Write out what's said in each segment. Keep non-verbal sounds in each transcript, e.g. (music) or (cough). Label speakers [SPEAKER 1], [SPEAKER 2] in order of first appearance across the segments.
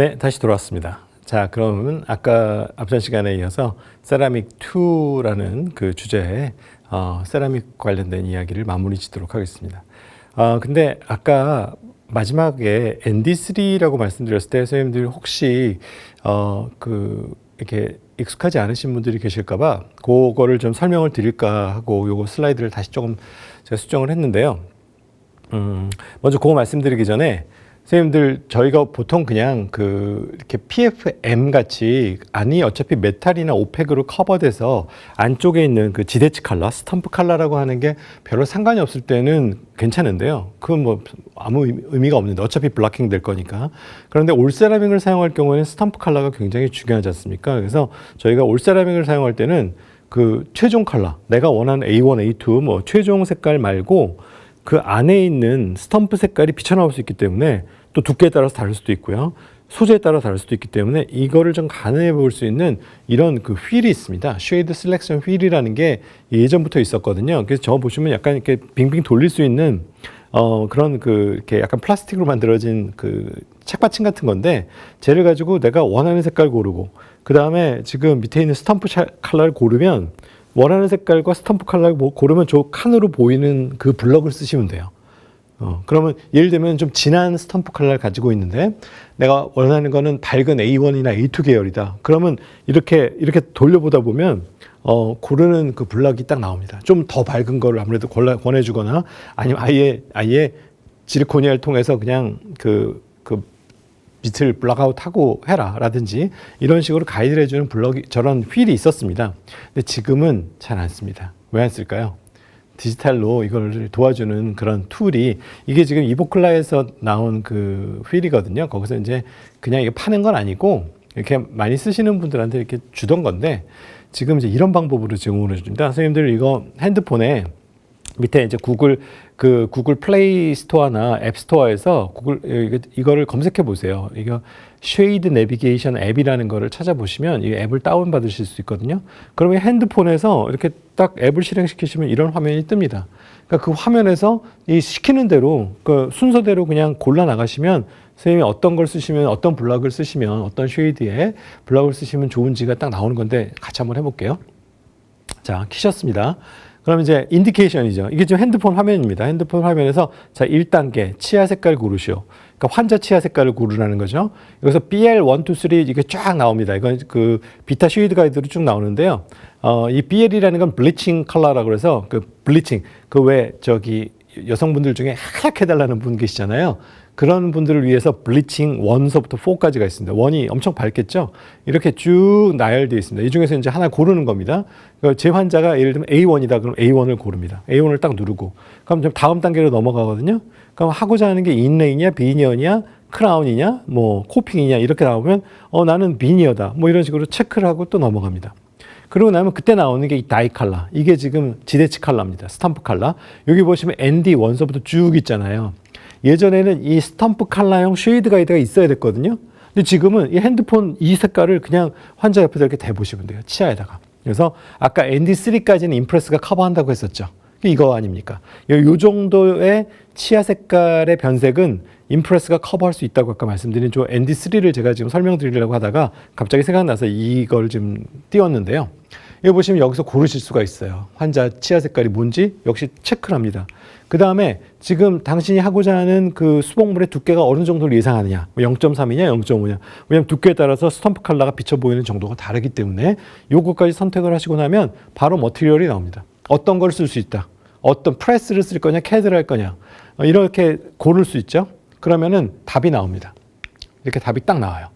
[SPEAKER 1] 네, 다시 돌아왔습니다. 자, 그러면 아까 앞전 시간에 이어서 세라믹 2라는 그 주제에 어, 세라믹 관련된 이야기를 마무리 짓도록 하겠습니다. 어, 근데 아까 마지막에 ND3라고 말씀드렸을 때 선생님들 혹시 어, 그 이렇게 익숙하지 않으신 분들이 계실까봐 그거를 좀 설명을 드릴까 하고 요거 슬라이드를 다시 조금 제가 수정을 했는데요. 음, 먼저 그거 말씀드리기 전에 선생님들 저희가 보통 그냥 그 이렇게 PFM 같이 안이 어차피 메탈이나 오펙으로 커버돼서 안쪽에 있는 그 지대치 칼라, 스탬프 칼라라고 하는 게 별로 상관이 없을 때는 괜찮은데요. 그건 뭐 아무 의미- 의미가 없는데 어차피 블락킹 될 거니까. 그런데 올세라믹을 사용할 경우에는 스탬프 칼라가 굉장히 중요하지 않습니까? 그래서 저희가 올세라믹을 사용할 때는 그 최종 칼라, 내가 원하는 A1, A2 뭐 최종 색깔 말고 그 안에 있는 스탬프 색깔이 비쳐나올 수 있기 때문에 또 두께에 따라서 다를 수도 있고요. 소재에 따라 다를 수도 있기 때문에 이거를 좀 가늠해 볼 수 있는 이런 그 휠이 있습니다. 쉐이드 셀렉션 휠이라는 게 예전부터 있었거든요. 그래서 저 보시면 약간 이렇게 빙빙 돌릴 수 있는 어 그런 그 이렇게 약간 플라스틱으로 만들어진 그 책받침 같은 건데 쟤를 가지고 내가 원하는 색깔 고르고 그 다음에 지금 밑에 있는 스탬프 차- 컬러를 고르면 원하는 색깔과 스탬프 컬러를 뭐 고르면 저 칸으로 보이는 그 블럭을 쓰시면 돼요. 어, 그러면 예를 들면 좀 진한 스탬프 컬러를 가지고 있는데 내가 원하는 거는 밝은 A1이나 A2 계열이다. 그러면 이렇게 이렇게 돌려보다 보면 어, 고르는 그 블럭이 딱 나옵니다. 좀 더 밝은 거를 아무래도 권해주거나 아니면 아예 아예 지르코니아를 통해서 그냥 그, 그 빛을 블락아웃하고 해라라든지 이런 식으로 가이드를 해주는 블럭이 저런 휠이 있었습니다. 근데 지금은 잘 안 씁니다. 왜 안 쓸까요? 디지털로 이걸 도와주는 그런 툴이 이게 지금 이보클라에서 나온 그 휠이거든요. 거기서 이제 그냥 이게 파는 건 아니고 이렇게 많이 쓰시는 분들한테 이렇게 주던 건데 지금 이제 이런 방법으로 제공을 해줍니다. 선생님들 이거 핸드폰에 밑에 이제 구글 그 구글 플레이 스토어나 앱 스토어에서 구글 이거, 이거를 검색해 보세요. 이거 쉐이드 내비게이션 앱이라는 거를 찾아보시면 이 앱을 다운 받으실 수 있거든요. 그러면 핸드폰에서 이렇게 딱 앱을 실행시키시면 이런 화면이 뜹니다. 그러니까 그 화면에서 이 시키는 대로 그 순서대로 그냥 골라 나가시면 선생님이 어떤 걸 쓰시면 어떤 블럭을 쓰시면 어떤 쉐이드에 블럭을 쓰시면 좋은지가 딱 나오는 건데 같이 한번 해볼게요. 자, 키셨습니다. 그럼 이제 인디케이션이죠. 이게 지금 핸드폰 화면입니다. 핸드폰 화면에서 자, 1단계 치아 색깔 고르시오. 그러니까 환자 치아 색깔을 고르라는 거죠. 여기서 BL1, 2, 3 이게 쫙 나옵니다. 이건 그 비타 쉐이드 가이드로 쭉 나오는데요. 어, 이 BL이라는 건 블리칭 컬러라고 그래서 그 블리칭 그 왜 저기 여성분들 중에 하얗게 해달라는 분 계시잖아요. 그런 분들을 위해서 블리칭 1서부터 4까지가 있습니다. 원이 엄청 밝겠죠? 이렇게 쭉 나열되어 있습니다. 이 중에서 이제 하나 고르는 겁니다. 그제 환자가 예를 들면 A1이다. 그럼 A1을 고릅니다. A1을 딱 누르고. 그럼 좀 다음 단계로 넘어가거든요. 그럼 하고자 하는 게 인레인이냐, 비니언이냐, 크라운이냐, 뭐 코핑이냐 이렇게 나오면 어 나는 비니어다. 뭐 이런 식으로 체크를 하고 또 넘어갑니다. 그러고 나면 그때 나오는 게 이 다이 칼라. 이게 지금 지대치 칼라입니다. 스탬프 칼라. 여기 보시면 ND 원서부터 쭉 있잖아요. 예전에는 이 스탬프 칼라형 쉐이드 가이드가 있어야 됐거든요. 근데 지금은 이 핸드폰 이 색깔을 그냥 환자 옆에다 이렇게 대보시면 돼요. 치아에다가. 그래서 아까 ND3까지는 임프레스가 커버한다고 했었죠. 이거 아닙니까? 요, 요 정도의 치아 색깔의 변색은 임프레스가 커버할 수 있다고 아까 말씀드린 저 ND3를 제가 지금 설명드리려고 하다가 갑자기 생각나서 이걸 좀 띄웠는데요. 여기 보시면 여기서 고르실 수가 있어요. 환자 치아 색깔이 뭔지 역시 체크를 합니다. 그 다음에 지금 당신이 하고자 하는 그 수복물의 두께가 어느 정도를 예상하느냐. 뭐 0.3이냐, 0.5냐. 왜냐하면 두께에 따라서 스탬프 컬러가 비쳐 보이는 정도가 다르기 때문에 요거까지 선택을 하시고 나면 바로 머티리얼이 나옵니다. 어떤 걸 쓸 수 있다. 어떤 프레스를 쓸 거냐, 캐드를 할 거냐. 어, 이렇게 고를 수 있죠. 그러면은 답이 나옵니다. 이렇게 답이 딱 나와요.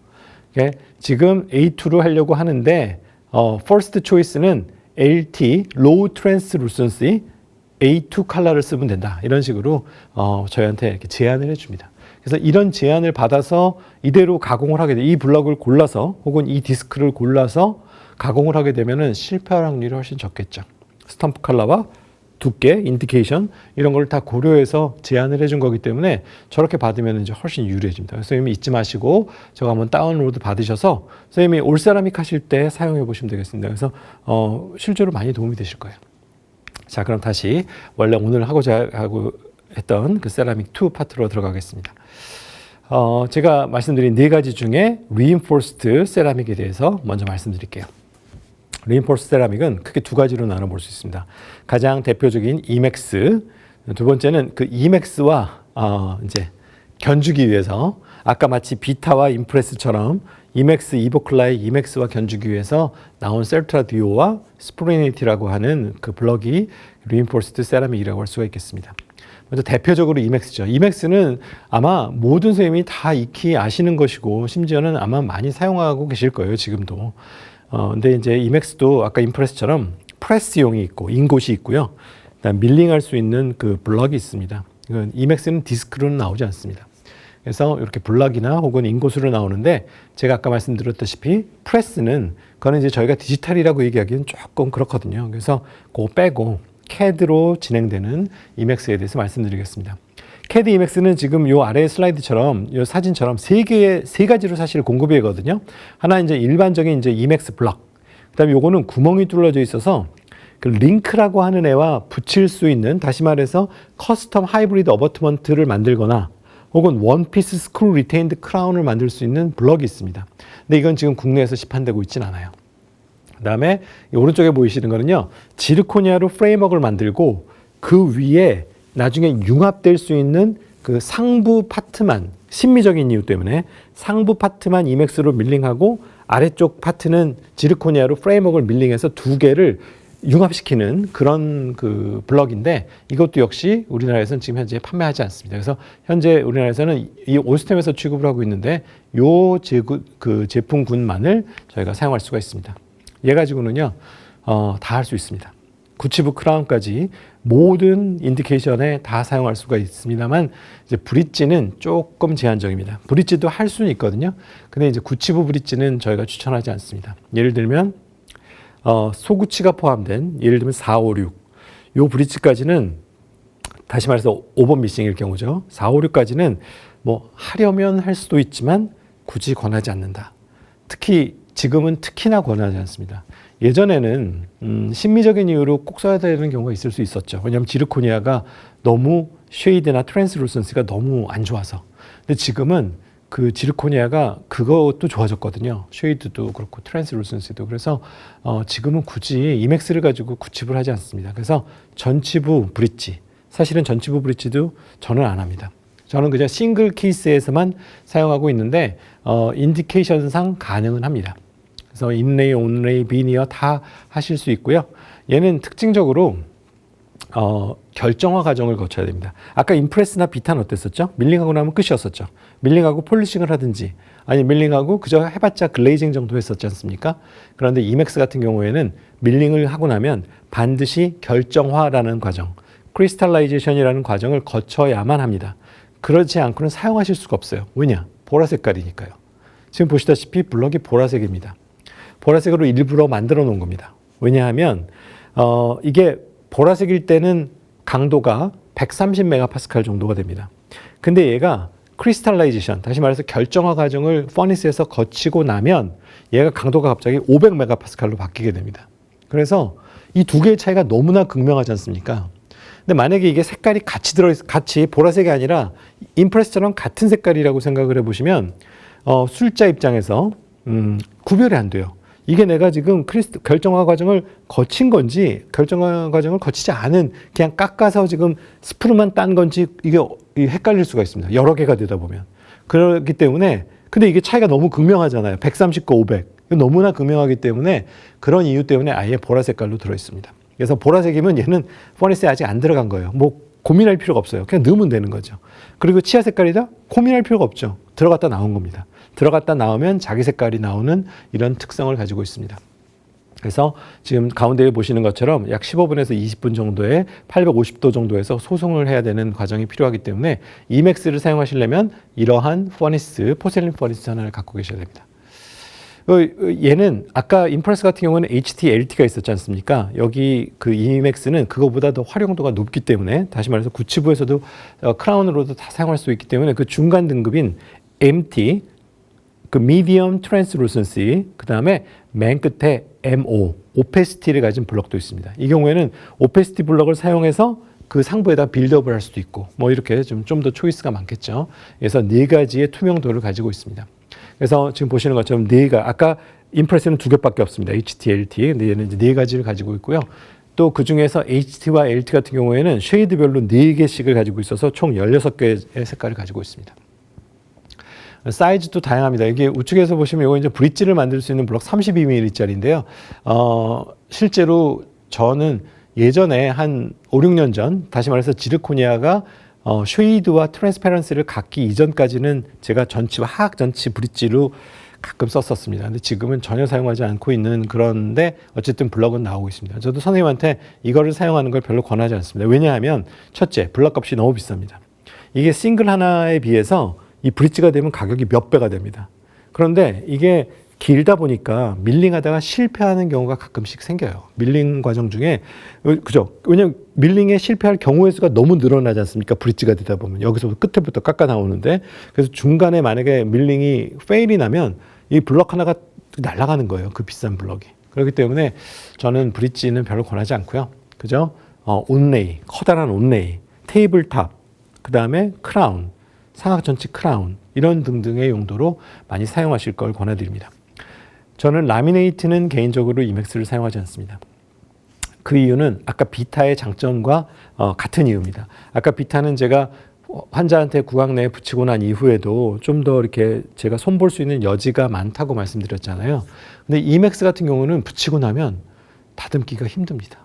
[SPEAKER 1] 지금 A2로 하려고 하는데 어, first choice는 LT, low translucency, A2 컬러를 쓰면 된다. 이런 식으로 어, 저희한테 이렇게 제안을 해줍니다. 그래서 이런 제안을 받아서 이대로 가공을 하게 돼. 이 블럭을 골라서 혹은 이 디스크를 골라서 가공을 하게 되면은 실패할 확률이 훨씬 적겠죠. 스탬프 컬러와 두께, 인디케이션 이런 걸 다 고려해서 제안을 해준 거기 때문에 저렇게 받으면 이제 훨씬 유리해집니다. 선생님이 잊지 마시고 저거 한번 다운로드 받으셔서 선생님이 올세라믹 하실 때 사용해 보시면 되겠습니다. 그래서 어, 실제로 많이 도움이 되실 거예요. 자, 그럼 다시 원래 오늘 하고자 하고 했던 그 세라믹 2 파트로 들어가겠습니다. 어, 제가 말씀드린 네 가지 중에 reinforced 세라믹에 대해서 먼저 말씀드릴게요. Reinforced 세라믹은 크게 두 가지로 나눠 볼 수 있습니다. 가장 대표적인 이맥스, 두 번째는 그 이맥스와 어, 이제 견주기 위해서 아까 마치 비타와 임프레스처럼 이맥스 이보클라의 이맥스와 견주기 위해서 나온 셀트라 듀오와 스프리니티라고 하는 그 블럭이 reinforced 세라믹이라고 할 수가 있겠습니다. 먼저 대표적으로 이맥스죠. 이맥스는 아마 모든 선생님이 다 익히 아시는 것이고 심지어는 아마 많이 사용하고 계실 거예요. 지금도. 어, 근데 이제 이맥스도 아까 임프레스처럼 프레스용이 있고 인곳이 있고요. 그다음 밀링할 수 있는 그 블럭이 있습니다. 이맥스는 디스크로는 나오지 않습니다. 그래서 이렇게 블럭이나 혹은 인곳으로 나오는데 제가 아까 말씀드렸다시피 프레스는 그거는 이제 저희가 디지털이라고 얘기하기는 조금 그렇거든요. 그래서 그거 빼고 CAD로 진행되는 이맥스에 대해서 말씀드리겠습니다. CAD 이맥스는 지금 요 아래 슬라이드처럼 요 사진처럼 세 개의 세 가지로 사실 공급이 되거든요. 하나 이제 일반적인 이제 이맥스 블럭. 그다음에 요거는 구멍이 뚫려져 있어서 그 링크라고 하는 애와 붙일 수 있는 다시 말해서 커스텀 하이브리드 어버트먼트를 만들거나 혹은 원피스 스크루 리테인드 크라운을 만들 수 있는 블럭이 있습니다. 근데 이건 지금 국내에서 시판되고 있진 않아요. 그다음에 이 오른쪽에 보이시는 거는요. 지르코니아로 프레임워크를 만들고 그 위에 나중에 융합될 수 있는 그 상부 파트만 심미적인 이유 때문에 상부 파트만 이맥스로 밀링하고 아래쪽 파트는 지르코니아로 프레임워크를 밀링해서 두 개를 융합시키는 그런 그 블럭인데 이것도 역시 우리나라에서는 지금 현재 판매하지 않습니다. 그래서 현재 우리나라에서는 이 오스템에서 취급을 하고 있는데 요 제구, 그 제품군만을 저희가 사용할 수가 있습니다. 얘 가지고는요, 어, 다 할 수 있습니다. 구치부 크라운까지 모든 인디케이션에 다 사용할 수가 있습니다만 이제 브릿지는 조금 제한적입니다. 브릿지도 할 수는 있거든요. 근데 이제 구치부 브릿지는 저희가 추천하지 않습니다. 예를 들면 어, 소구치가 포함된 예를 들면 4, 5, 6. 요 브릿지까지는 다시 말해서 5번 미싱일 경우죠. 4, 5, 6까지는 뭐 하려면 할 수도 있지만 굳이 권하지 않는다. 특히 지금은 특히나 권하지 않습니다. 예전에는 음, 심미적인 이유로 꼭 써야 되는 경우가 있을 수 있었죠. 왜냐하면 지르코니아가 너무 쉐이드나 트랜스루선스가 너무 안 좋아서. 근데 지금은 그 지르코니아가 그것도 좋아졌거든요. 쉐이드도 그렇고 트랜스루선스도 그래서 어, 지금은 굳이 이맥스를 가지고 구칩을 하지 않습니다. 그래서 전치부 브릿지 사실은 전치부 브릿지도 저는 안 합니다. 저는 그냥 싱글 케이스에서만 사용하고 있는데 어, 인디케이션상 가능은 합니다. 그래서 인레이, 온레이, 비니어 다 하실 수 있고요. 얘는 특징적으로 어, 결정화 과정을 거쳐야 됩니다. 아까 임프레스나 비타는 어땠었죠? 밀링하고 나면 끝이었었죠. 밀링하고 폴리싱을 하든지 아니 밀링하고 그저 해봤자 글레이징 정도 했었지 않습니까? 그런데 이맥스 같은 경우에는 밀링을 하고 나면 반드시 결정화라는 과정, 크리스탈라이제이션이라는 과정을 거쳐야만 합니다. 그렇지 않고는 사용하실 수가 없어요. 왜냐? 보라 색깔이니까요. 지금 보시다시피 블럭이 보라색입니다. 보라색으로 일부러 만들어 놓은 겁니다. 왜냐하면 어, 이게 보라색일 때는 강도가 130메가파스칼 정도가 됩니다. 근데 얘가 크리스탈라이제이션, 다시 말해서 결정화 과정을 퍼니스에서 거치고 나면 얘가 강도가 갑자기 500메가파스칼로 바뀌게 됩니다. 그래서 이 두 개의 차이가 너무나 극명하지 않습니까? 근데 만약에 이게 색깔이 같이 들어 같이 보라색이 아니라 임프레스처럼 같은 색깔이라고 생각을 해보시면 어, 술자 입장에서 음, 구별이 안 돼요. 이게 내가 지금 크리스트 결정화 과정을 거친 건지 결정화 과정을 거치지 않은 그냥 깎아서 지금 스프루만 딴 건지 이게 헷갈릴 수가 있습니다. 여러 개가 되다 보면 그렇기 때문에 근데 이게 차이가 너무 극명하잖아요. 130과 500 너무나 극명하기 때문에 그런 이유 때문에 아예 보라 색깔로 들어 있습니다. 그래서 보라색이면 얘는 퍼니스에 아직 안 들어간 거예요. 뭐 고민할 필요가 없어요. 그냥 넣으면 되는 거죠. 그리고 치아 색깔이다? 고민할 필요가 없죠. 들어갔다 나온 겁니다. 들어갔다 나오면 자기 색깔이 나오는 이런 특성을 가지고 있습니다. 그래서 지금 가운데에 보시는 것처럼 약 15분에서 20분 정도의 850도 정도에서 소송을 해야 되는 과정이 필요하기 때문에 이맥스를 사용하시려면 이러한 퍼니스, 포셀린 퍼니스 하나를 갖고 계셔야 됩니다. 어, 얘는 아까 임프레스 같은 경우는 HT, LT가 있었지 않습니까? 여기 그 이맥스는 그거보다 더 활용도가 높기 때문에 다시 말해서 구치부에서도 어, 크라운으로도 다 사용할 수 있기 때문에 그 중간 등급인 MT, 그 medium translucency, 그 다음에 맨 끝에 MO, 오페시티를 가진 블럭도 있습니다. 이 경우에는 오페시티 블럭을 사용해서 그 상부에다 빌드업을 할 수도 있고 뭐 이렇게 좀 좀 더 초이스가 많겠죠. 그래서 네 가지의 투명도를 가지고 있습니다. 그래서 지금 보시는 것처럼 네가 아까 임프레스는 두 개밖에 없습니다. HT, LT. 근데 얘는 이제 네 가지를 가지고 있고요. 또 그 중에서 HT와 LT 같은 경우에는 쉐이드별로 네 개씩을 가지고 있어서 총 16개의 색깔을 가지고 있습니다. 사이즈도 다양합니다. 이게 우측에서 보시면 이거 이제 브릿지를 만들 수 있는 블록 32mm짜리인데요. 어, 실제로 저는 예전에 한 5, 6년 전, 다시 말해서 지르코니아가 어, 쉐이드와 트랜스페런스를 갖기 이전까지는 제가 전치와 하악 전치 브릿지로 가끔 썼었습니다. 근데 지금은 전혀 사용하지 않고 있는 그런데 어쨌든 블럭은 나오고 있습니다. 저도 선생님한테 이거를 사용하는 걸 별로 권하지 않습니다. 왜냐하면 첫째, 블럭 값이 너무 비쌉니다. 이게 싱글 하나에 비해서 이 브릿지가 되면 가격이 몇 배가 됩니다. 그런데 이게 길다 보니까 밀링하다가 실패하는 경우가 가끔씩 생겨요. 밀링 과정 중에 어, 그죠? 왜냐면 밀링에 실패할 경우의 수가 너무 늘어나지 않습니까? 브릿지가 되다 보면 여기서부터 끝에부터 깎아 나오는데 그래서 중간에 만약에 밀링이 페일이 나면 이 블럭 하나가 날아가는 거예요. 그 비싼 블럭이. 그렇기 때문에 저는 브릿지는 별로 권하지 않고요. 그죠? 어, 온레이, 커다란 온레이, 테이블탑, 그 다음에 크라운, 상악 전치 크라운 이런 등등의 용도로 많이 사용하실 걸 권해드립니다. 저는 라미네이트는 개인적으로 이맥스를 사용하지 않습니다. 그 이유는 아까 비타의 장점과 어, 같은 이유입니다. 아까 비타는 제가 환자한테 구강 내에 붙이고 난 이후에도 좀 더 이렇게 제가 손볼 수 있는 여지가 많다고 말씀드렸잖아요. 근데 이맥스 같은 경우는 붙이고 나면 다듬기가 힘듭니다.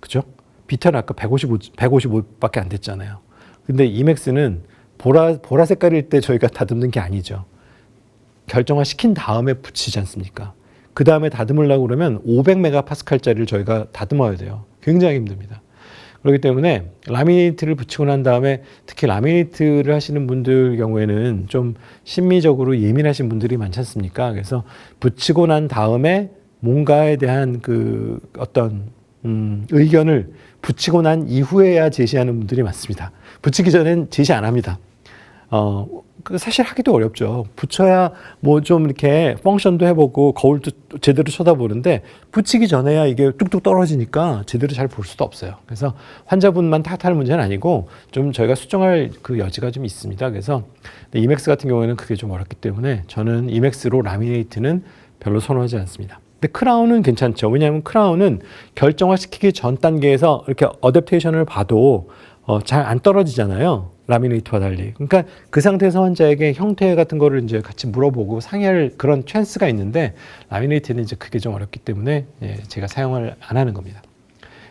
[SPEAKER 1] 그죠? 비타는 아까 155, 155밖에 안 됐잖아요. 근데 이맥스는 보라, 보라 색깔일 때 저희가 다듬는 게 아니죠. 결정화 시킨 다음에 붙이지 않습니까? 그 다음에 다듬으려고 그러면 500메가파스칼짜리를 저희가 다듬어야 돼요. 굉장히 힘듭니다. 그렇기 때문에 라미네이트를 붙이고 난 다음에 특히 라미네이트를 하시는 분들 경우에는 좀 심미적으로 예민하신 분들이 많지 않습니까? 그래서 붙이고 난 다음에 뭔가에 대한 그 어떤 음, 의견을 붙이고 난 이후에야 제시하는 분들이 많습니다. 붙이기 전엔 제시 안 합니다. 어, 그 사실 하기도 어렵죠. 붙여야 뭐 좀 이렇게 펑션도 해보고 거울도 제대로 쳐다보는데 붙이기 전에야 이게 뚝뚝 떨어지니까 제대로 잘 볼 수도 없어요. 그래서 환자분만 탓할 문제는 아니고 좀 저희가 수정할 그 여지가 좀 있습니다. 그래서 이맥스 같은 경우에는 그게 좀 어렵기 때문에 저는 이맥스로 라미네이트는 별로 선호하지 않습니다. 근데 크라운은 괜찮죠. 왜냐하면 크라운은 결정화 시키기 전 단계에서 이렇게 어댑테이션을 봐도 어, 잘 안 떨어지잖아요. 라미네이트와 달리. 그러니까 그 상태에서 환자에게 형태 같은 거를 이제 같이 물어보고 상의할 그런 찬스가 있는데 라미네이트는 이제 그게 좀 어렵기 때문에 예, 제가 사용을 안 하는 겁니다.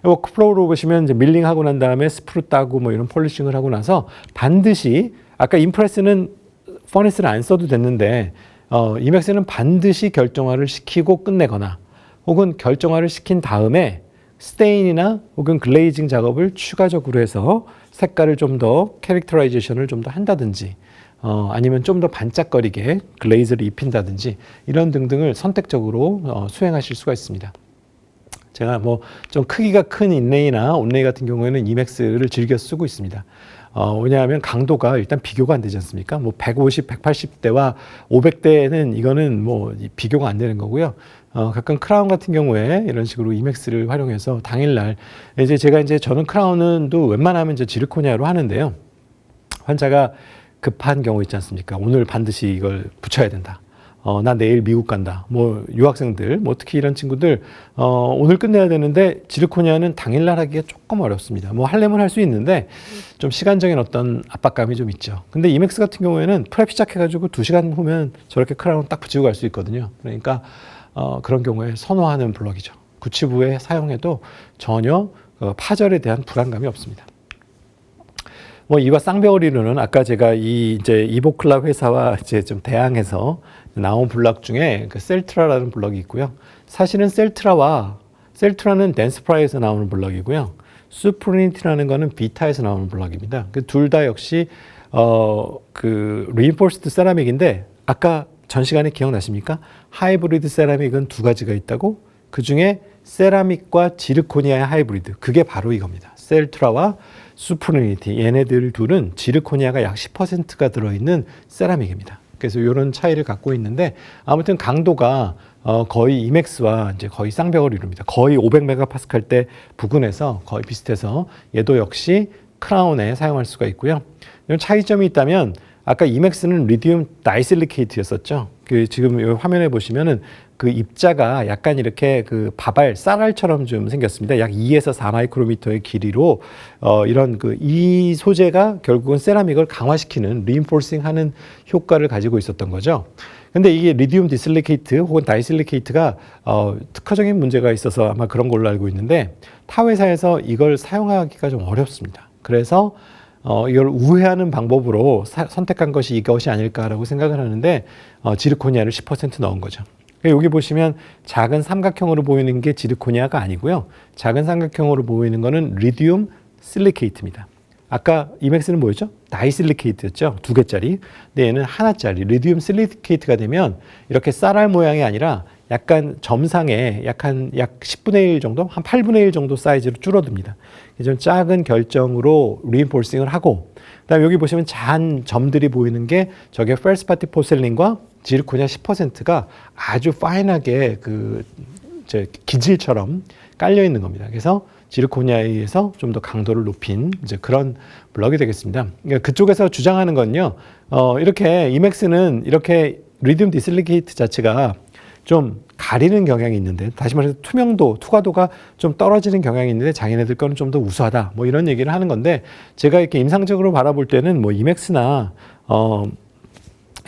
[SPEAKER 1] 워크플로우로 보시면 이제 밀링하고 난 다음에 스프루 따고 뭐 이런 폴리싱을 하고 나서 반드시 아까 임프레스는 퍼니스를 안 써도 됐는데 어, 이맥스는 반드시 결정화를 시키고 끝내거나 혹은 결정화를 시킨 다음에 스테인이나 혹은 글레이징 작업을 추가적으로 해서 색깔을 좀 더 캐릭터라이제이션을 좀 더 한다든지 어, 아니면 좀 더 반짝거리게 글레이즈를 입힌다든지 이런 등등을 선택적으로 어, 수행하실 수가 있습니다. 제가 뭐 좀 크기가 큰 인레이나 온레이 같은 경우에는 이맥스를 즐겨 쓰고 있습니다. 어, 왜냐하면 강도가 일단 비교가 안 되지 않습니까? 뭐 150, 180대와 500대는 이거는 뭐 비교가 안 되는 거고요. 어, 가끔 크라운 같은 경우에 이런 식으로 이맥스를 활용해서 당일날 이제 제가 이제 저는 크라운은 또 웬만하면 이제 지르코니아로 하는데요. 환자가 급한 경우 있지 않습니까? 오늘 반드시 이걸 붙여야 된다. 어, 나 내일 미국 간다. 뭐, 유학생들, 뭐, 특히 이런 친구들, 어, 오늘 끝내야 되는데, 지르코니아는 당일날 하기가 조금 어렵습니다. 뭐, 할려면 할 수 있는데, 좀 시간적인 어떤 압박감이 좀 있죠. 근데 이맥스 같은 경우에는 프랩 시작해가지고 두 시간 후면 저렇게 크라운 딱 붙이고 갈 수 있거든요. 그러니까, 어, 그런 경우에 선호하는 블럭이죠. 구치부에 사용해도 전혀 어, 파절에 대한 불안감이 없습니다. 뭐 이와 쌍벽리로는 아까 제가 이 이제 이보클럽 회사와 (laughs) 이제 좀 대항해서 나온 블럭 중에 그 셀트라라는 블럭이 있고요. 사실은 셀트라와 셀트라는 댄스프라이에서 나오는 블럭이고요. 수프리니티라는 거는 비타에서 나오는 블럭입니다. 그 둘 다 역시 어그 리인포스드 세라믹인데 아까 전 시간에 기억나십니까? 하이브리드 세라믹은 두 가지가 있다고 그 중에 세라믹과 지르코니아의 하이브리드 그게 바로 이겁니다. 셀트라와 수프리니티 얘네들 둘은 지르코니아가 약 10%가 들어있는 세라믹입니다. 그래서 이런 차이를 갖고 있는데 아무튼 강도가 어, 거의 이맥스와 이제 거의 쌍벽을 이룹니다. 거의 500메가파스칼 대 부근에서 거의 비슷해서 얘도 역시 크라운에 사용할 수가 있고요. 이런 차이점이 있다면 아까 이맥스는 리튬 다이실리케이트였었죠. 그 지금 이 화면에 보시면은 그 입자가 약간 이렇게 그 바발 쌀알처럼 좀 생겼습니다. 약 2에서 4 마이크로미터의 길이로 어 이런 그 이 소재가 결국은 세라믹을 강화시키는 리인포싱하는 효과를 가지고 있었던 거죠. 근데 이게 리디움 디실리케이트 혹은 다이실리케이트가 어 특화적인 문제가 있어서 아마 그런 걸로 알고 있는데 타 회사에서 이걸 사용하기가 좀 어렵습니다. 그래서 어, 이걸 우회하는 방법으로 사, 선택한 것이 이것이 아닐까라고 생각을 하는데 어, 지르코니아를 10% 넣은 거죠. 그러니까 여기 보시면 작은 삼각형으로 보이는 게 지르코니아가 아니고요. 작은 삼각형으로 보이는 거는 리디움 실리케이트입니다. 아까 이맥스는 뭐였죠? 다이실리케이트였죠. 두 개짜리. 근데 얘는 하나짜리 리디움 실리케이트가 되면 이렇게 쌀알 모양이 아니라 약간 점상에 약한 약 10분의 1 정도, 한 8분의 1 정도 사이즈로 줄어듭니다. 좀 작은 결정으로 리인포싱을 하고 그다음에 여기 보시면 잔 점들이 보이는 게 저게 퍼스트 파티 포셀린과 지르코니아 10%가 아주 파인하게 그 기질처럼 깔려 있는 겁니다. 그래서 지르코니아에 의해서 좀 더 강도를 높인 이제 그런 블럭이 되겠습니다. 그러니까 그쪽에서 주장하는 건요. 어 이렇게 이맥스는 이렇게 리튬 디실리케이트 자체가 좀 가리는 경향이 있는데 다시 말해서 투명도, 투과도가 좀 떨어지는 경향이 있는데 자기네들 거는 좀 더 우수하다. 뭐 이런 얘기를 하는 건데 제가 이렇게 임상적으로 바라볼 때는 뭐 이맥스나 어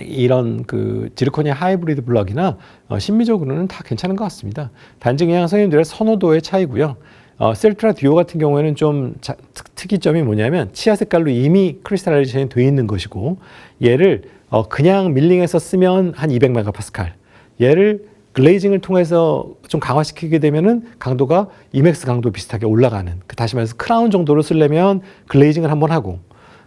[SPEAKER 1] 이런 그 지르코니아 하이브리드 블럭이나 어, 심미적으로는 다 괜찮은 것 같습니다. 단지 그냥 선생님들의 선호도의 차이고요. 어, 셀트라 듀오 같은 경우에는 좀 자, 특, 이점이 뭐냐면 치아 색깔로 이미 크리스탈라이제이션이 돼 있는 것이고 얘를 어, 그냥 밀링해서 쓰면 한 200메가파스칼 얘를 글레이징을 통해서 좀 강화시키게 되면은 강도가 이맥스 강도 비슷하게 올라가는 그 다시 말해서 크라운 정도로 쓰려면 글레이징을 한번 하고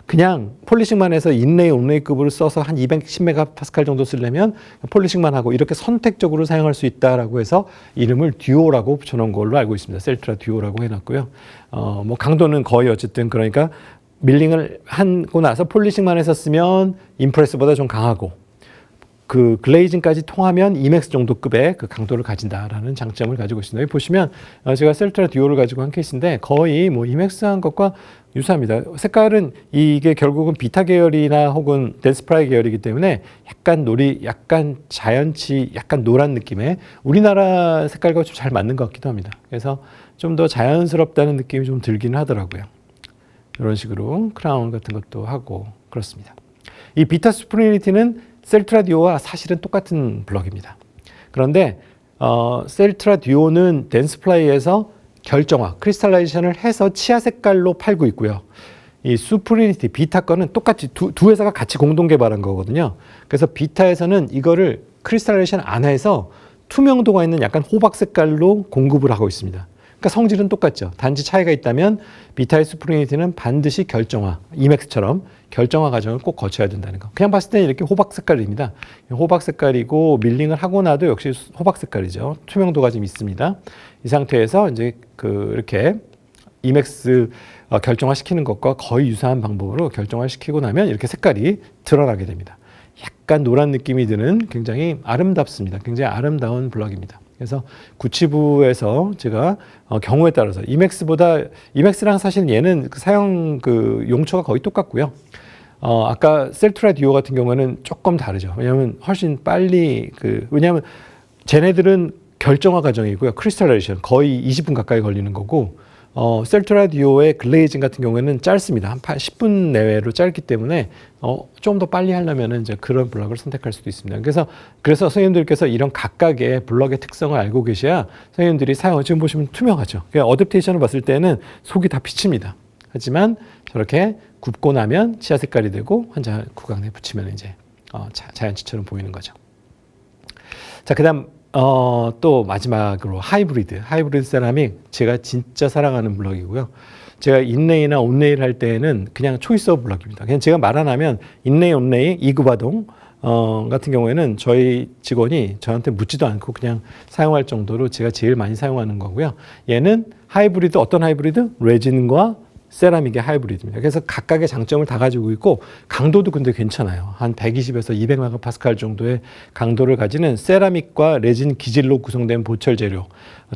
[SPEAKER 1] 그냥 폴리싱만 해서 인레이 온레이급으로 써서 한 210메가파스칼 정도 쓰려면 폴리싱만 하고 이렇게 선택적으로 사용할 수 있다라고 해서 이름을 듀오라고 붙여놓은 걸로 알고 있습니다. 셀트라 듀오라고 해놨고요. 어, 뭐 강도는 거의 어쨌든 그러니까 밀링을 하고 나서 폴리싱만 쓰면 임프레스보다 좀 강하고 그 글레이징까지 통하면 이맥스 정도 급의 그 강도를 가진다라는 장점을 가지고 있습니다. 여기 보시면 어, 제가 셀트라 듀오를 가지고 한 케이스인데 거의 뭐 이맥스 한 것과 유사합니다. 색깔은 이게 결국은 비타 계열이나 혹은 덴스프라이 계열이기 때문에 약간 놀이, 약간 자연치, 약간 노란 느낌의 우리나라 색깔과 좀 잘 맞는 것 같기도 합니다. 그래서 좀 더 자연스럽다는 느낌이 좀 들기는 하더라고요. 이런 식으로 크라운 같은 것도 하고 그렇습니다. 이 비타 스프리니티는 셀트라 듀오와 사실은 똑같은 블럭입니다. 그런데 어, 셀트라 듀오는 댄스플라이에서 결정화, 크리스탈라이제이션을 해서 치아 색깔로 팔고 있고요. 이 수프리니티 비타 거는 똑같이 두, 두 회사가 같이 공동 개발한 거거든요. 그래서 비타에서는 이거를 크리스탈라이제이션 안 해서 투명도가 있는 약간 호박 색깔로 공급을 하고 있습니다. 그러니까 성질은 똑같죠. 단지 차이가 있다면 비타의 수프리니티는 반드시 결정화, 이맥스처럼 결정화 과정을 꼭 거쳐야 된다는 거. 그냥 봤을 때는 이렇게 호박 색깔입니다. 호박 색깔이고 밀링을 하고 나도 역시 호박 색깔이죠. 투명도가 좀 있습니다. 이 상태에서 이제 그 이렇게 이맥스 어, 결정화 시키는 것과 거의 유사한 방법으로 결정화 시키고 나면 이렇게 색깔이 드러나게 됩니다. 약간 노란 느낌이 드는 굉장히 아름답습니다. 굉장히 아름다운 블럭입니다. 그래서 구치부에서 제가 어, 경우에 따라서 이맥스보다 이맥스랑 사실 얘는 그 사용 그 용처가 거의 똑같고요. 어, 아까 셀트라 디오 같은 경우에는 조금 다르죠. 왜냐하면 훨씬 빨리 그 왜냐하면 쟤네들은 결정화 과정이고요. 크리스탈라이션 거의 20분 가까이 걸리는 거고 어, 셀트라 디오의 글레이징 같은 경우에는 짧습니다. 한 10분 내외로 짧기 때문에 어, 좀 더 빨리 하려면 이제 그런 블럭을 선택할 수도 있습니다. 그래서 그래서 선생님들께서 이런 각각의 블럭의 특성을 알고 계셔야 선생님들이 사용 지금 보시면 투명하죠. 그러니까 어댑테이션을 봤을 때는 속이 다 비칩니다. 하지만 저렇게 굽고 나면 치아 색깔이 되고 환자 구강에 붙이면 이제 어, 자, 자연치처럼 보이는 거죠. 자, 그다음 어, 또 마지막으로 하이브리드. 하이브리드 세라믹 제가 진짜 사랑하는 블럭이고요. 제가 인레이나 온레이를 할 때는 그냥 초이스 오브 블럭입니다. 그냥 제가 말 안 하면 인레이, 온레이, 이구바동 어, 같은 경우에는 저희 직원이 저한테 묻지도 않고 그냥 사용할 정도로 제가 제일 많이 사용하는 거고요. 얘는 하이브리드 어떤 하이브리드? 레진과 세라믹의 하이브리드입니다. 그래서 각각의 장점을 다 가지고 있고 강도도 근데 괜찮아요. 한 120에서 200메가파스칼 정도의 강도를 가지는 세라믹과 레진 기질로 구성된 보철 재료.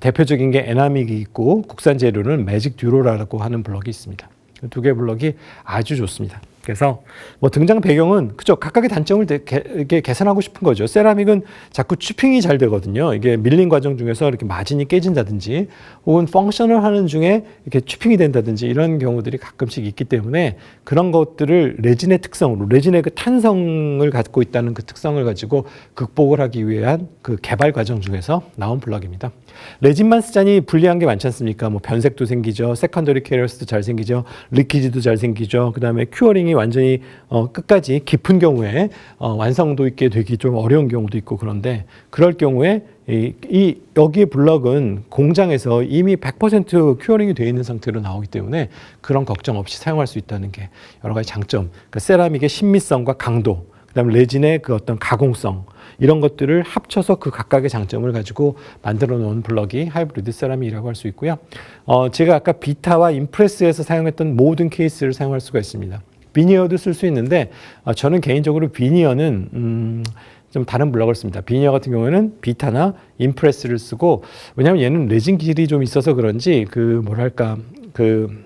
[SPEAKER 1] 대표적인 게 에나믹이 있고 국산 재료는 매직 듀로라고 하는 블럭이 있습니다. 두 개 블럭이 아주 좋습니다. 그래서 뭐 등장 배경은 그죠 각각의 단점을 대, 개, 이렇게 개선하고 싶은 거죠. 세라믹은 자꾸 치핑이 잘 되거든요. 이게 밀린 과정 중에서 이렇게 마진이 깨진다든지 혹은 펑션을 하는 중에 이렇게 치핑이 된다든지 이런 경우들이 가끔씩 있기 때문에 그런 것들을 레진의 특성으로 레진의 그 탄성을 갖고 있다는 그 특성을 가지고 극복을 하기 위한 그 개발 과정 중에서 나온 블럭입니다. 레진만 쓰자니 불리한 게 많지 않습니까? 뭐 변색도 생기죠. 세컨더리 캐리어스도 잘 생기죠. 리키지도 잘 생기죠. 그다음에 큐어링이 완전히 어, 끝까지 깊은 경우에 어, 완성도 있게 되기 좀 어려운 경우도 있고 그런데 그럴 경우에 이, 이 여기 블럭은 공장에서 이미 100% 큐어링이 되어 있는 상태로 나오기 때문에 그런 걱정 없이 사용할 수 있다는 게 여러 가지 장점. 그러니까 세라믹의 신미성과 강도, 그다음에 레진의 그 어떤 가공성 이런 것들을 합쳐서 그 각각의 장점을 가지고 만들어 놓은 블럭이 하이브리드 세라믹이라고 할 수 있고요. 어, 제가 아까 비타와 임프레스에서 사용했던 모든 케이스를 사용할 수가 있습니다. 비니어도 쓸 수 있는데 어, 저는 개인적으로 비니어는 음, 좀 다른 블럭을 씁니다. 비니어 같은 경우에는 비타나 임프레스를 쓰고 왜냐하면 얘는 레진 기질이 좀 있어서 그런지 그 뭐랄까 그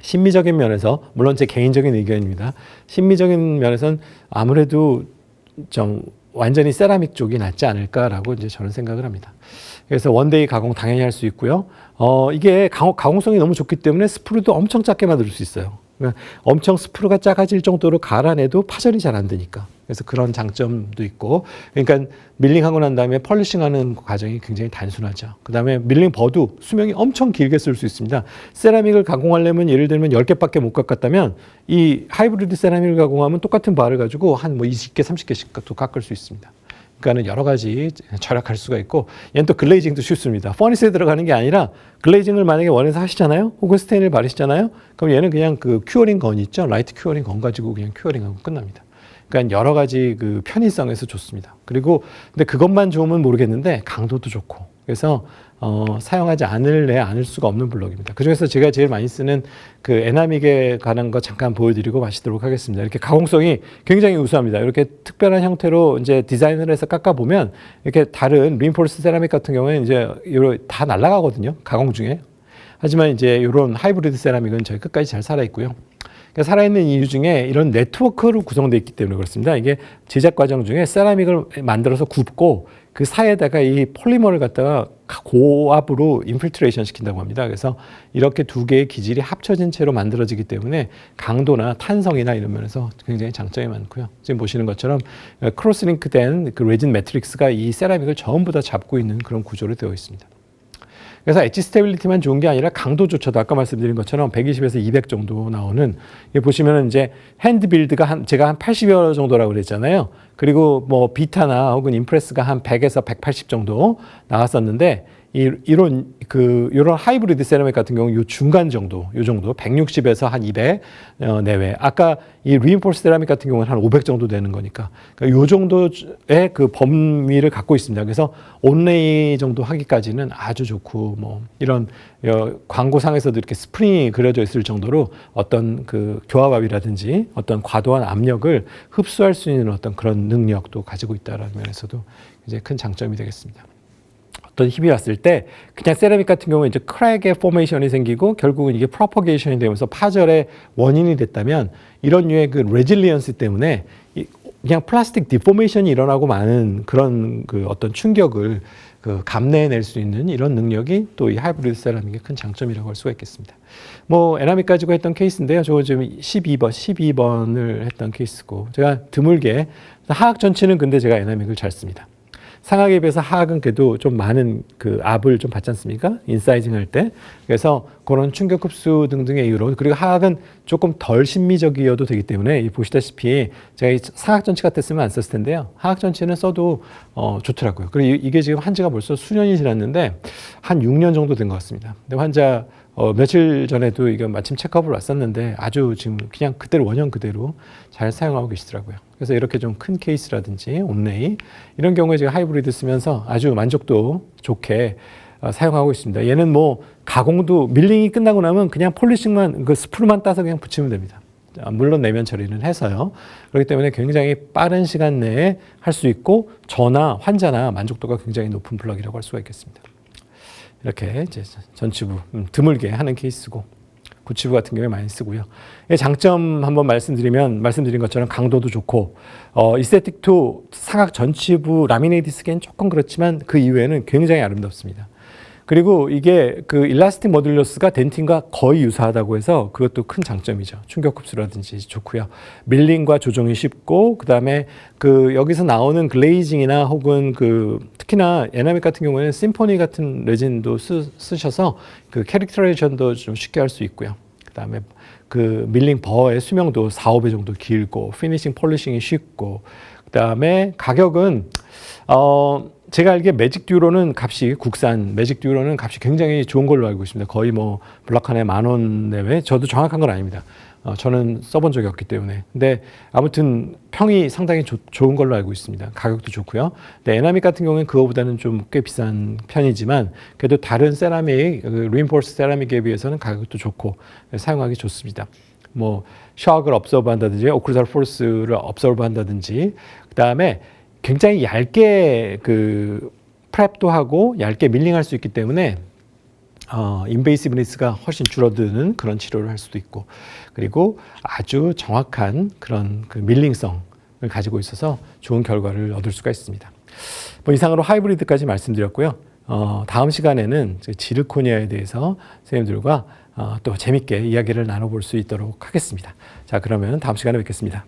[SPEAKER 1] 심미적인 면에서 물론 제 개인적인 의견입니다. 심미적인 면에서는 아무래도 좀 완전히 세라믹 쪽이 낫지 않을까라고 이제 저는 생각을 합니다. 그래서 원데이 가공 당연히 할 수 있고요. 어, 이게 가공, 가공성이 너무 좋기 때문에 스프루도 엄청 작게 만들 수 있어요. 그러니까 엄청 스프루가 작아질 정도로 갈아내도 파절이 잘 안 되니까. 그래서 그런 장점도 있고. 그러니까 밀링하고 난 다음에 펄리싱하는 과정이 굉장히 단순하죠. 그 다음에 밀링 버도 수명이 엄청 길게 쓸 수 있습니다. 세라믹을 가공하려면 예를 들면 10개밖에 못 깎았다면 이 하이브리드 세라믹을 가공하면 똑같은 바를 가지고 한 뭐 20개, 30개씩 또 깎을 수 있습니다. 그러니까는 여러 가지 절약할 수가 있고 얘는 또 글레이징도 쉽습니다. 퍼니스에 들어가는 게 아니라 글레이징을 만약에 원해서 하시잖아요. 혹은 스테인을 바르시잖아요. 그럼 얘는 그냥 그 큐어링 건 있죠. 라이트 큐어링 건 가지고 그냥 큐어링하고 끝납니다. 그러니까 여러 가지 그 편의성에서 좋습니다. 그리고 근데 그것만 좋으면 모르겠는데 강도도 좋고 그래서 어, 사용하지 않을래 않을 수가 없는 블록입니다. 그중에서 제가 제일 많이 쓰는 그 에나믹에 관한 거 잠깐 보여드리고 마시도록 하겠습니다. 이렇게 가공성이 굉장히 우수합니다. 이렇게 특별한 형태로 이제 디자인을 해서 깎아 보면 이렇게 다른 린포스 세라믹 같은 경우에는 이제 다 날아가거든요. 가공 중에. 하지만 이제 이런 하이브리드 세라믹은 저희 끝까지 잘 살아 있고요. 그러니까 살아있는 이유 중에 이런 네트워크로 구성되어 있기 때문에 그렇습니다. 이게 제작 과정 중에 세라믹을 만들어서 굽고 그 사이에다가 이 폴리머를 갖다가 고압으로 인필트레이션 시킨다고 합니다. 그래서 이렇게 두 개의 기질이 합쳐진 채로 만들어지기 때문에 강도나 탄성이나 이런 면에서 굉장히 장점이 많고요. 지금 보시는 것처럼 크로스링크된 그 레진 매트릭스가 이 세라믹을 전부 다 잡고 있는 그런 구조로 되어 있습니다. 그래서 엣지 스테빌리티만 좋은 게 아니라 강도조차도 아까 말씀드린 것처럼 120에서 200 정도 나오는 보시면은 이제 핸드 빌드가 한 제가 한 80여 정도라고 그랬잖아요. 그리고 뭐 비타나 혹은 임프레스가 한 100에서 180 정도 나왔었는데 이, 이런 그 이런 하이브리드 세라믹 같은 경우 요 중간 정도, 요 정도 160에서 한 200 어, 내외. 아까 이 리인포스 세라믹 같은 경우는 한 500 정도 되는 거니까 그러니까 요 정도의 그 범위를 갖고 있습니다. 그래서 온레이 정도 하기까지는 아주 좋고 뭐 이런 어, 광고상에서도 이렇게 스프링이 그려져 있을 정도로 어떤 그 교합압이라든지 어떤 과도한 압력을 흡수할 수 있는 어떤 그런 능력도 가지고 있다라는 면에서도 이제 큰 장점이 되겠습니다. 어떤 힘이 왔을 때 그냥 세라믹 같은 경우는 이제 크랙의 포메이션이 생기고 결국은 이게 프로퍼게이션이 되면서 파절의 원인이 됐다면 이런 류의 그 레질리언스 때문에 그냥 플라스틱 디포메이션이 일어나고 많은 그런 그 어떤 충격을 그 감내해낼 수 있는 이런 능력이 또 이 하이브리드 세라믹의 큰 장점이라고 할 수가 있겠습니다. 뭐 에나믹 가지고 했던 케이스인데요. 저거 지금 12번, 12번을 했던 케이스고 제가 드물게 하악 전체는 근데 제가 에나믹을 잘 씁니다. 상하에 비해서 하악은 그래도 좀 많은 그 압을 좀 받지 않습니까? 인사이징 할 때. 그래서 그런 충격 흡수 등등의 이유로 그리고 하악은 조금 덜 심미적이어도 되기 때문에 보시다시피 제가 이 상악 전체 같았으면 안 썼을 텐데요. 하악 전체는 써도 어, 좋더라고요. 그리고 이게 지금 한지가 벌써 수년이 지났는데 한 6년 정도 된 것 같습니다. 근데 환자 어, 며칠 전에도 이거 마침 체크업을 왔었는데 아주 지금 그냥 그대로 원형 그대로 잘 사용하고 계시더라고요. 그래서 이렇게 좀 큰 케이스라든지 온레이 이런 경우에 제가 하이브리드 쓰면서 아주 만족도 좋게 어, 사용하고 있습니다. 얘는 뭐 가공도 밀링이 끝나고 나면 그냥 폴리싱만 그 스프만 따서 그냥 붙이면 됩니다. 아, 물론 내면 처리는 해서요. 그렇기 때문에 굉장히 빠른 시간 내에 할 수 있고 저나 환자나 만족도가 굉장히 높은 플러그라고 할 수가 있겠습니다. 이렇게 전치부 음, 드물게 하는 케이스고 구치부 같은 경우에 많이 쓰고요. 의 장점 한번 말씀드리면 말씀드린 것처럼 강도도 좋고 어, 이스테틱2 사각 전치부 라미네이트 쓰기엔 조금 그렇지만 그 이외에는 굉장히 아름답습니다. 그리고 이게 그 일라스틱 모듈러스가 덴틴과 거의 유사하다고 해서 그것도 큰 장점이죠. 충격 흡수라든지 좋고요. 밀링과 조정이 쉽고 그다음에 그 여기서 나오는 글레이징이나 혹은 그 특히나 에나믹 같은 경우에는 심포니 같은 레진도 쓰, 쓰셔서 그 캐릭터레이션도 좀 쉽게 할 수 있고요. 그다음에 그 밀링 버의 수명도 4, 5배 정도 길고 피니싱 폴리싱이 쉽고 그다음에 가격은 어 제가 알기에 매직 듀로는 값이 국산 매직 듀로는 값이 굉장히 좋은 걸로 알고 있습니다. 거의 뭐 하나에 만 원 내외. 저도 정확한 건 아닙니다. 어, 저는 써본 적이 없기 때문에. 근데 아무튼 평이 상당히 조, 좋은 걸로 알고 있습니다. 가격도 좋고요. 근데 에나믹 같은 경우는 그거보다는 좀 꽤 비싼 편이지만 그래도 다른 세라믹, 루인포스 세라믹에 비해서는 가격도 좋고 사용하기 좋습니다. 뭐 샥을 업서브 한다든지 오클루살 포스를 업서브 한다든지 그다음에 굉장히 얇게 그 프랩도 하고 얇게 밀링할 수 있기 때문에 어, 인베이시브니스가 훨씬 줄어드는 그런 치료를 할 수도 있고 그리고 아주 정확한 그런 그 밀링성을 가지고 있어서 좋은 결과를 얻을 수가 있습니다. 뭐 이상으로 하이브리드까지 말씀드렸고요. 어, 다음 시간에는 지르코니아에 대해서 선생님들과 어, 또 재밌게 이야기를 나눠볼 수 있도록 하겠습니다. 자, 그러면 다음 시간에 뵙겠습니다.